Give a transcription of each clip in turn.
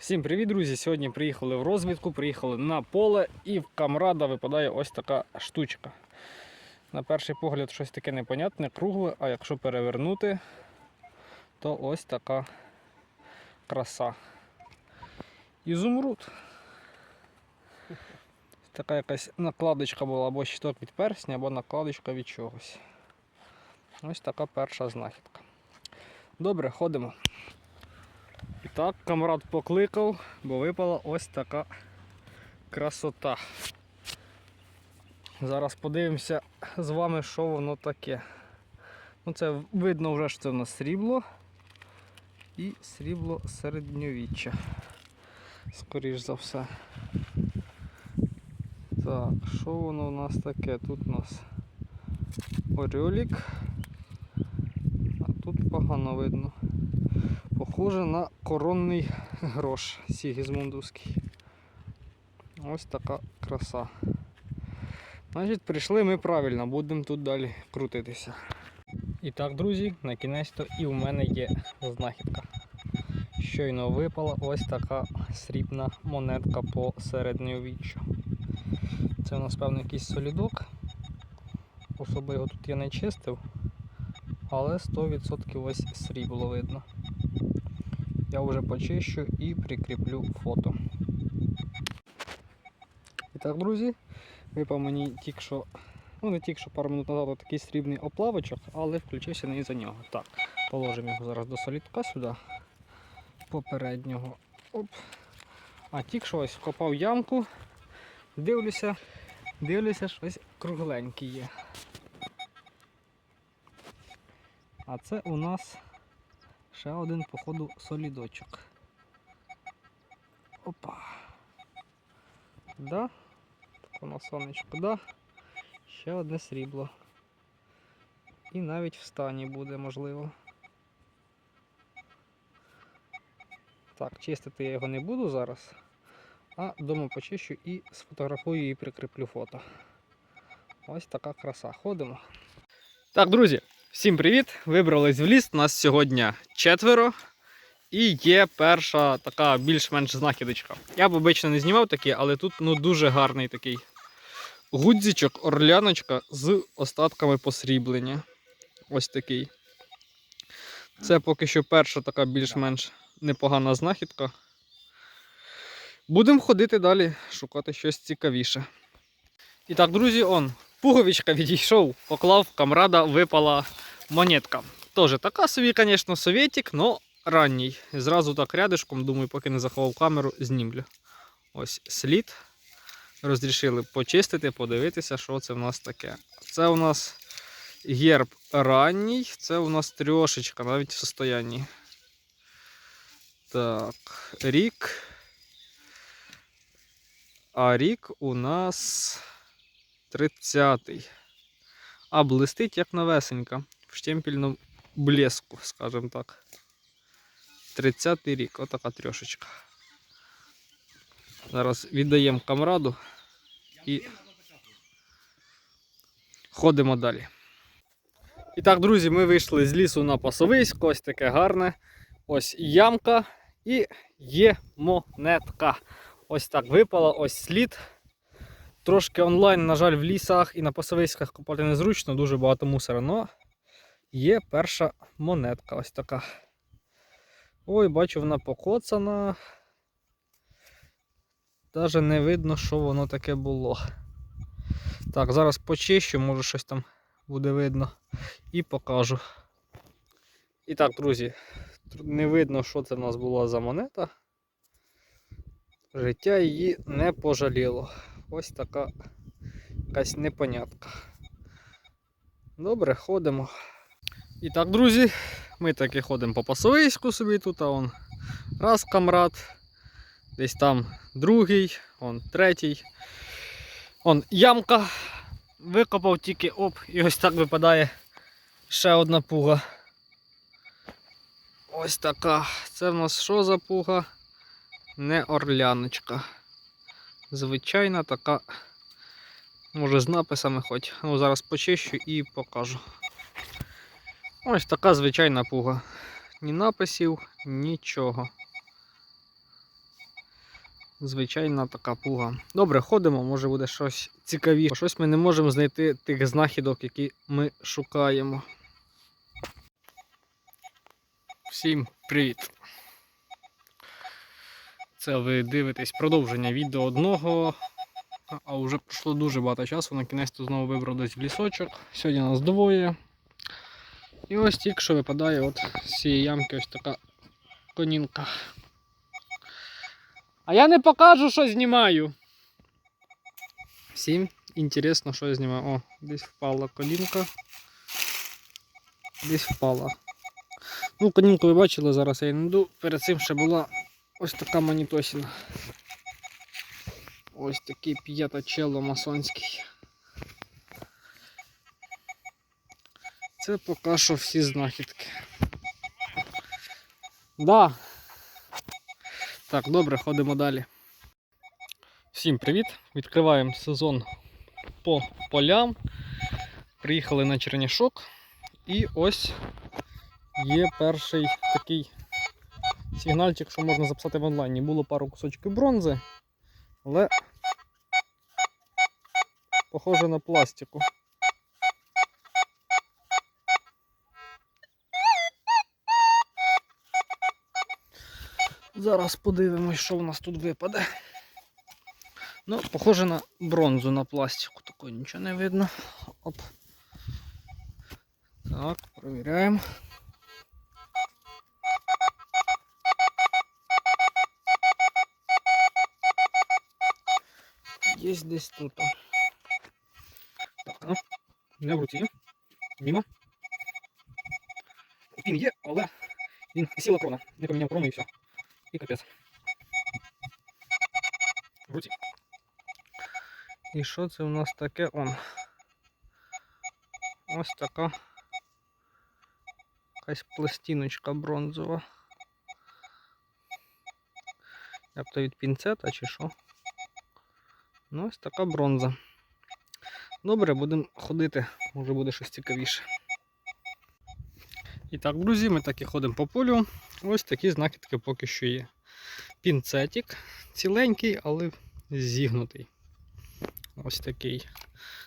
Всім привіт, друзі! Сьогодні приїхали в розвідку, приїхали на поле і в камрада випадає ось така штучка. На перший погляд щось таке непонятне, кругле, а якщо перевернути, то ось така краса. Ізумруд. Така якась накладочка була або щиток від персня, або накладочка від чогось. Ось така перша знахідка. Добре, ходимо. Так, камрад покликав, бо випала ось така красота. Зараз подивимося з вами, що воно таке. Ну Це видно вже, що це в нас срібло і срібло середньовіччя. Скоріш за все. Так, що воно у нас таке? Тут у нас орелік, а тут погано видно. Похоже на коронний грош Сігізмундовський. Ось така краса. Значить, прийшли ми правильно, будемо тут далі крутитися. І так, друзі, на кінець то і в мене є знахідка. Щойно випала ось така срібна монетка по середньовіччю. Це у нас певно якийсь солідок. Особо його тут я не чистив, але 100% ось срібло видно. Я вже почищу і прикріплю фото. І так, друзі, випав мені тільки що, ну не тільки що пару минут назад такий срібний оплавочок, але включився не за нього. Так, положимо його зараз до солідка сюди, попереднього. Оп. А тільки що ось вкопав ямку, дивлюся, дивлюся, щось кругленьке є. А це у нас ще один, походу, солідочок. Опа. Да? Так воно сонечко, да? Ще одне срібло. І навіть в стані буде, можливо. Так, чистити я його не буду зараз, а вдома почищу і сфотографую і прикріплю фото. Ось така краса. Ходимо. Так, друзі, Всім привіт! Вибрались в ліс. Нас сьогодні четверо. І є перша така більш-менш знахідочка. Я б обично не знімав такі, але тут ну, дуже гарний такий гудзичок, орляночка з остатками посріблення. Ось такий. Це поки що перша така більш-менш непогана знахідка. Будемо ходити далі, шукати щось цікавіше. І так, друзі, он, Пуговичка відійшов, поклав, камрада випала монетка. Тоже така собі, звісно, совєтік, але ранній. І Зразу так рядишком, думаю, поки не заховав камеру, знімлю. Ось слід. Розрішили почистити, подивитися, що це в нас таке. Це у нас герб ранній, це у нас трьошечка, навіть в состоянні. Так, рік. А рік у нас. 30-й. А блистить як новесенька. В штемпельному блеску, скажімо так. 30-й рік, отака трьошечка. Зараз віддаємо камраду і ходимо далі. І так, друзі, ми вийшли з лісу на пасовисько, ось таке гарне. Ось ямка і є монетка. Ось так випала, ось слід. Трошки онлайн, на жаль, в лісах і на пасовиськах копати незручно, дуже багато мусора, але є перша монетка ось така. Ой, бачу, вона покоцана. Навіть не видно, що воно таке було. Так, зараз почищу, може щось там буде видно. І покажу. І так, друзі, не видно, що це в нас була за монета. Життя її не пожаліло. Ось така якась непонятка. Добре, ходимо. І так, друзі, ми таки ходимо по пасовиську собі тут, а он раз камрад, десь там другий, он третій. Он ямка. Викопав тільки оп, і ось так випадає ще одна пуга. Ось така. Це в нас що за пуга? Не орляночка. Звичайна така, може з написами хоч. Ну, зараз почищу і покажу. Ось така звичайна пуга. Ні написів, нічого. звичайна така пуга. Добре, ходимо, може буде щось цікавіше. Щось ми не можемо знайти тих знахідок, які ми шукаємо. Всім привіт! Це ви дивитесь продовження відео одного. А вже пройшло дуже багато часу. На кінець то знову вибрав десь в лісочок. Сьогодні нас двоє. І ось тільки що випадає от з цієї ямки ось така конінка. А я не покажу, що знімаю. Всім інтересно, що я знімаю. О, десь впала колінка. Десь впала. Ну, колінку ви бачили, зараз я її не йду. Перед цим ще була ось така монітосіна. Ось такий п'ятачело масонський. Це поки що всі знахідки. Да. Так, добре, ходимо далі. Всім привіт! Відкриваємо сезон по полям. Приїхали на Черняшок. І ось є перший такий сигнальчик, що можна записати в онлайні. Було пару кусочків бронзи, але похоже на пластику. Зараз подивимось, що в нас тут випаде. Ну, похоже на бронзу на пластику, такої нічого не видно. Оп. Так, перевіряємо. Є десь тут. Так, ну, не в руці. Мімо. Він є, але він сіла крона. Не поміняв крону і все. І капець. В руці. І що це у нас таке? Он. Ось така якась пластиночка бронзова. Як то від пінцета чи що? Ну, ось така бронза. Добре, будемо ходити, може буде щось цікавіше. І так, друзі, ми так і ходимо по полю. Ось такі знахідки поки що є. Пінцетик ціленький, але зігнутий. Ось такий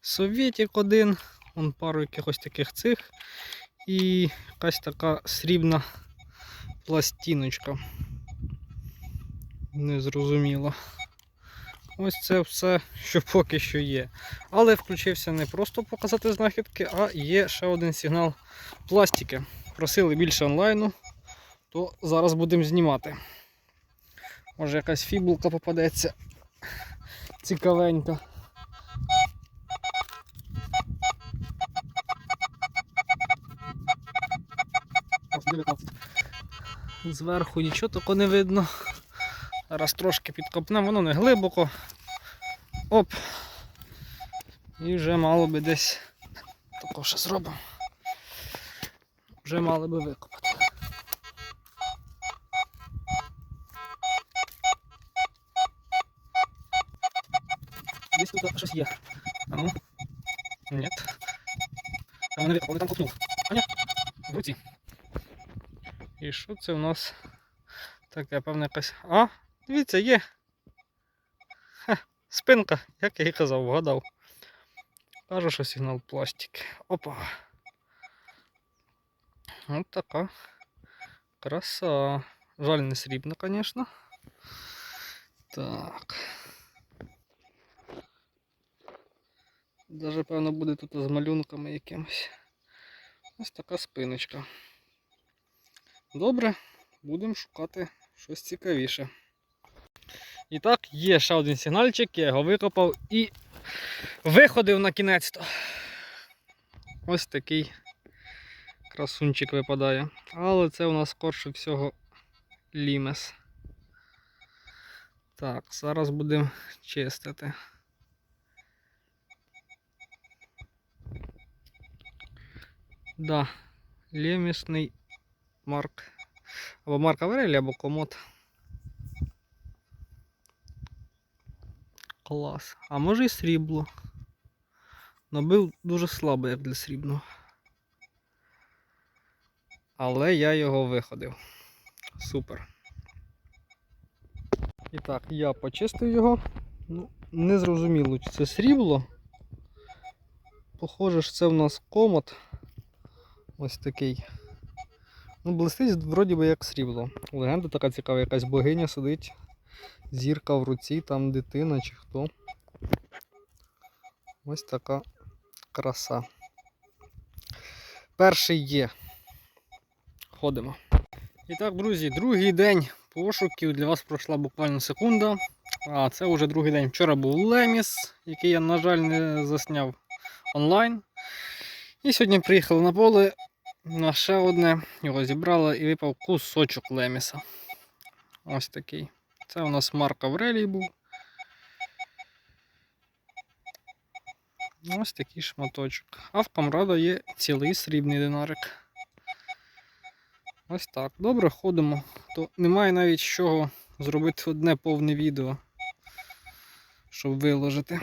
совєтик один, вон пару якихось таких цих. І якась така срібна пластиночка. Незрозуміло. Ось це все, що поки що є. Але включився не просто показати знахідки, а є ще один сигнал пластики. Просили більше онлайну, то зараз будемо знімати. Може якась фібулка попадеться цікавенька. Зверху нічого такого не видно. Зараз трошки підкопнемо, воно не глибоко. Оп. І вже мало би десь тако зробимо. Вже мали би викопати. Десь тут щось є. А ну. Ні. Там не викопали, там копнув. А ні. В руці. І що це у нас таке, певне якась. А, дивіться, є. Ха, спинка, як я і казав, вгадав. Кажу, що сигнал пластик. Опа. От така краса. Жаль, не срібна, звісно. Так. Даже, певно, буде тут з малюнками якимось. Ось така спиночка. Добре, будемо шукати щось цікавіше. І так, є ще один сигнальчик, я його викопав і виходив на кінець. то Ось такий красунчик випадає. Але це у нас скорше всього лімес. Так, зараз будемо чистити. Да, лімісний марк. Або марк Аврелі, або комод. Клас. А може і срібло. Но був дуже слабий, як для срібного. Але я його виходив. Супер. І так, я почистив його. Ну, не зрозуміло, чи це срібло. Похоже, що це в нас комод. Ось такий. Ну, блистить вроді би як срібло. Легенда така цікава, якась богиня сидить, зірка в руці, там дитина чи хто. Ось така краса. Перший є. Ходимо. І так, друзі, другий день пошуків для вас пройшла буквально секунда. А це вже другий день. Вчора був Леміс, який я, на жаль, не засняв онлайн. І сьогодні приїхали на поле на ще одне. Його зібрали і випав кусочок Леміса. Ось такий. Це у нас Марк Аврелій був. Ось такий шматочок. А в камрада є цілий срібний динарик. Ось так. Добре, ходимо. То немає навіть чого зробити одне повне відео, щоб виложити.